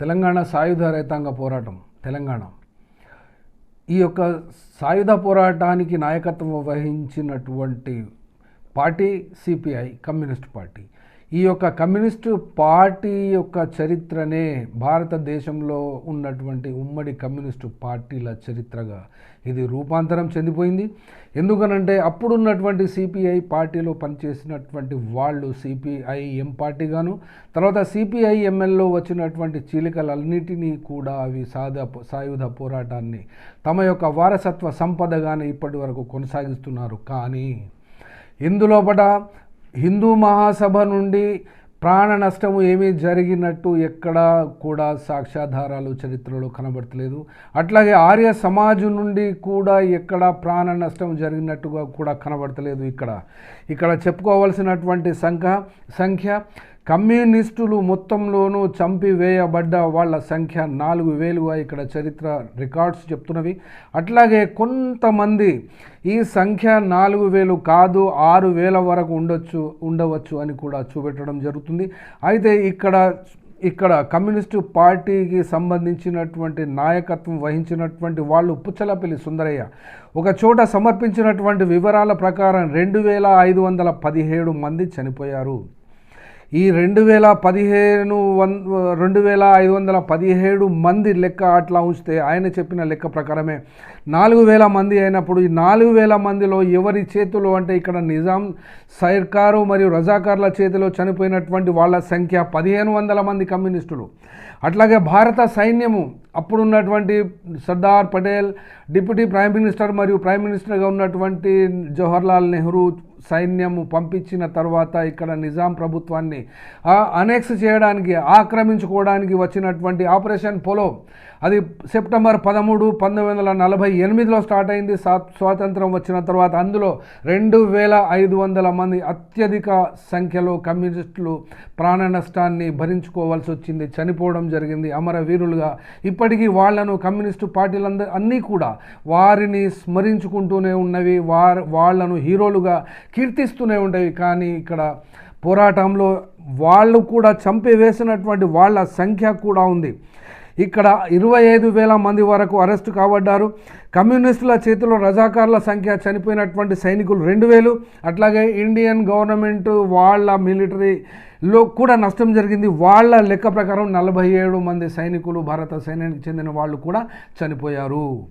తెలంగాణ సాయుధ రైతాంగ పోరాటం తెలంగాణ. ఈ యొక్క సాయుధ పోరాటానికి నాయకత్వం వహించినటువంటి పార్టీ సిపిఐ కమ్యూనిస్ట్ పార్టీ. ఈ యొక్క కమ్యూనిస్టు పార్టీ యొక్క చరిత్రనే భారతదేశంలో ఉన్నటువంటి ఉమ్మడి కమ్యూనిస్టు పార్టీల చరిత్రగా ఇది రూపాంతరం చెందిపోయింది. ఎందుకనంటే అప్పుడున్నటువంటి సిపిఐ పార్టీలో పనిచేసినటువంటి వాళ్ళు సిపిఐ ఎం పార్టీగాను తర్వాత సిపిఐ ఎంఎల్లో వచ్చినటువంటి చీలికలన్నిటినీ కూడా అవి సాధ సాయుధ పోరాటాన్ని తమ యొక్క వారసత్వ సంపదగానే ఇప్పటి వరకు కొనసాగిస్తున్నారు. కానీ ఇందులోపట హిందూ మహాసభ నుండి ప్రాణ నష్టము ఏమీ జరిగినట్టు ఎక్కడా కూడా సాక్ష్యాధారాలు చరిత్రలో కనబడతలేదు. అట్లాగే ఆర్య సమాజం నుండి కూడా ఎక్కడ ప్రాణ నష్టం జరిగినట్టుగా కూడా కనబడతలేదు ఇక్కడ. ఇక్కడ చెప్పుకోవాల్సినటువంటి సంఖ్య సంఖ్య కమ్యూనిస్టులు మొత్తంలోనూ చంపివేయబడ్డ వాళ్ళ సంఖ్య నాలుగు వేలుగా ఇక్కడ చరిత్ర రికార్డ్స్ చెప్తున్నవి. అట్లాగే కొంతమంది ఈ సంఖ్య నాలుగు వేలు కాదు ఆరు వేల వరకు ఉండొచ్చు ఉండవచ్చు అని కూడా చూపెట్టడం జరుగుతుంది. అయితే ఇక్కడ ఇక్కడ కమ్యూనిస్టు పార్టీకి సంబంధించినటువంటి నాయకత్వం వహించినటువంటి వాళ్ళు పుచ్చలపల్లి సుందరయ్య ఒక చోట సమర్పించినటువంటి వివరాల ప్రకారం రెండు వేల ఐదు వందల పదిహేడు మంది చనిపోయారు. ఈ రెండు వేల పదిహేను వన్ రెండు వేల ఐదు వందల పదిహేడు మంది లెక్క అట్లా ఉంచితే ఆయన చెప్పిన లెక్క ప్రకారమే నాలుగు వేల మంది అయినప్పుడు ఈ నాలుగు వేల మందిలో ఎవరి చేతులు అంటే ఇక్కడ నిజాం సర్కారు మరియు రజాకార్ల చేతిలో చనిపోయినటువంటి వాళ్ళ సంఖ్య పదిహేను వందల మంది కమ్యూనిస్టులు. అట్లాగే భారత సైన్యము అప్పుడున్నటువంటి Sardar Patel deputy prime minister మరియు ప్రైమ్ మినిస్టర్గా ఉన్నటువంటి జవహర్లాల్ నెహ్రూ సైన్యము పంపించిన తర్వాత ఇక్కడ నిజాం ప్రభుత్వాన్ని అనెక్స్ చేయడానికి ఆక్రమించుకోవడానికి వచ్చినటువంటి ఆపరేషన్ పోలో. అది సెప్టెంబర్ పదమూడు పంతొమ్మిది వందల నలభై ఎనిమిదిలో స్టార్ట్ అయింది. స్వాతంత్రం వచ్చిన తర్వాత అందులో రెండు వేల ఐదు వందల మంది అత్యధిక సంఖ్యలో కమ్యూనిస్టులు ప్రాణ నష్టాన్ని భరించుకోవాల్సి వచ్చింది. చనిపోవడం జరిగింది. అమరవీరులుగా ఇప్పటికీ వాళ్ళను కమ్యూనిస్టు పార్టీలందరూ అన్నీ కూడా వారిని స్మరించుకుంటూనే ఉన్నవి. వారు వాళ్ళను హీరోలుగా కీర్తిస్తూనే ఉండేవి. కానీ ఇక్కడ పోరాటంలో వాళ్ళు కూడా చంపివేసినటువంటి వాళ్ళ సంఖ్య కూడా ఉంది. ఇక్కడ ఇరవై ఐదు వేల మంది వరకు అరెస్టు కాబడ్డారు. కమ్యూనిస్టుల చేతిలో రజాకార్ల సంఖ్య చనిపోయినటువంటి సైనికులు రెండు వేలు. అట్లాగే ఇండియన్ గవర్నమెంట్ వాళ్ళ మిలిటరీలో కూడా నష్టం జరిగింది. వాళ్ళ లెక్క ప్రకారం నలభై ఏడు మంది సైనికులు భారత సైన్యానికి చెందిన వాళ్ళు కూడా చనిపోయారు.